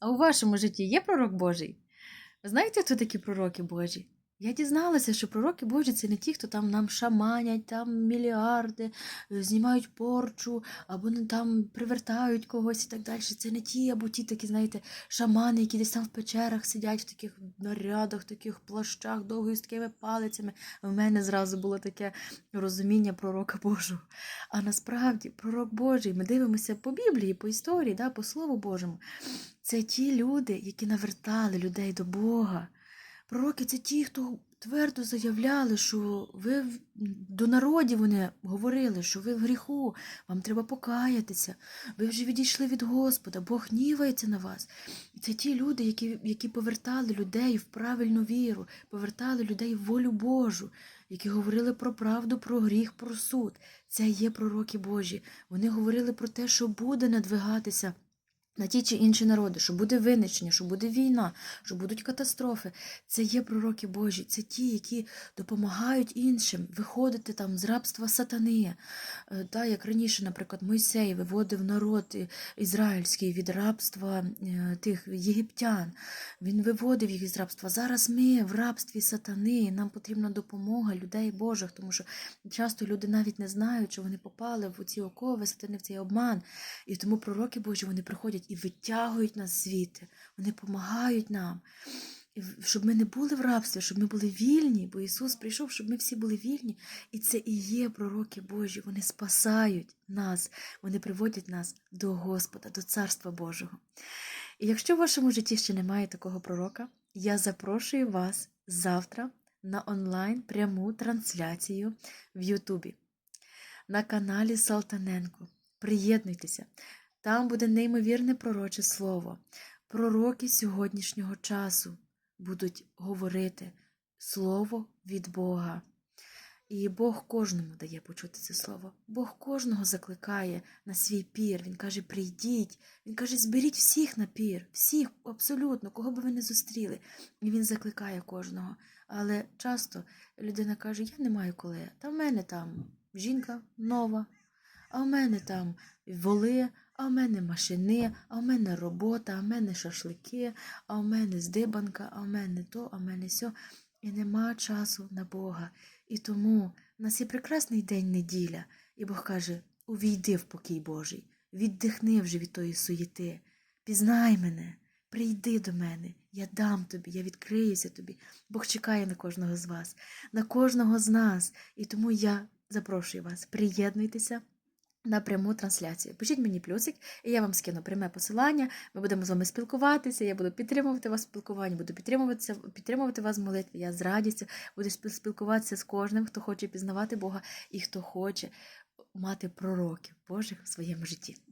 А у вашому житті є пророк Божий? Ви знаєте, хто такі пророки Божі? Я дізналася, що пророки Божі це не ті, хто там нам шаманять, там мільярди, е, знімають порчу, або там привертають когось і так далі. Це не ті, або ті такі, знаєте, шамани, які десь там в печерах сидять в таких нарядах, таких плащах, довгих з такими палицями. У мене зразу було таке розуміння пророка Божого. А насправді пророк Божий, ми дивимося по Біблії, по історії, да, по Слову Божому. Це ті люди, які навертали людей до Бога. Пророки це ті, хто твердо заявляли, що ви до народів вони говорили, що ви в гріху, вам треба покаятися, ви вже відійшли від Господа, Бог гнівається на вас. Це ті люди, які, які повертали людей в правильну віру, повертали людей в волю Божу, які говорили про правду, про гріх, про суд. Це є пророки Божі. Вони говорили про те, що буде надвигатися на ті чи інші народи, що буде винищення, що буде війна, що будуть катастрофи. Це є пророки Божі, це ті, які допомагають іншим виходити там з рабства сатани. Е, Та, як раніше, наприклад, Мойсей виводив народ ізраїльський від рабства е, тих єгиптян. Він виводив їх із рабства. Зараз ми в рабстві сатани, нам потрібна допомога людей Божих, тому що часто люди навіть не знають, що вони попали в ці окови, сатани в цей обман. І тому пророки Божі вони приходять і витягують нас звідти, вони допомагають нам. Щоб ми не були в рабстві, щоб ми були вільні, бо Ісус прийшов, щоб ми всі були вільні. І це і є пророки Божі. Вони спасають нас, вони приводять нас до Господа, до Царства Божого. І якщо в вашому житті ще немає такого пророка, я запрошую вас завтра на онлайн пряму трансляцію в Ютубі на каналі Салтаненко. Приєднуйтеся. Там буде неймовірне пророче слово. Пророки сьогоднішнього часу будуть говорити слово від Бога. І Бог кожному дає почути це слово. Бог кожного закликає на свій пір. Він каже: прийдіть. Він каже, зберіть всіх на пір, всіх абсолютно, кого би ви не зустріли. І він закликає кожного. Але часто людина каже: Я не маю коли. Та в мене там жінка нова, а в мене там воли, а в мене машини, а в мене робота, а в мене шашлики, а в мене здибанка, а в мене то, а в мене сьо. І нема часу на Бога. І тому в нас є прекрасний день неділя, і Бог каже: увійди в покій Божий, віддихни вже від тої суєти, пізнай мене, прийди до мене, я дам тобі, я відкриюся тобі. Бог чекає на кожного з вас, на кожного з нас. І тому я запрошую вас, приєднуйтеся на пряму трансляцію. Пишіть мені плюсик, і я вам скину пряме посилання. Ми будемо з вами спілкуватися. Я буду підтримувати вас в спілкуванні, буду підтримуватися, підтримувати вас в молитві. Я з радістю буду спілкуватися з кожним, хто хоче пізнавати Бога і хто хоче мати пророків Божих в своєму житті.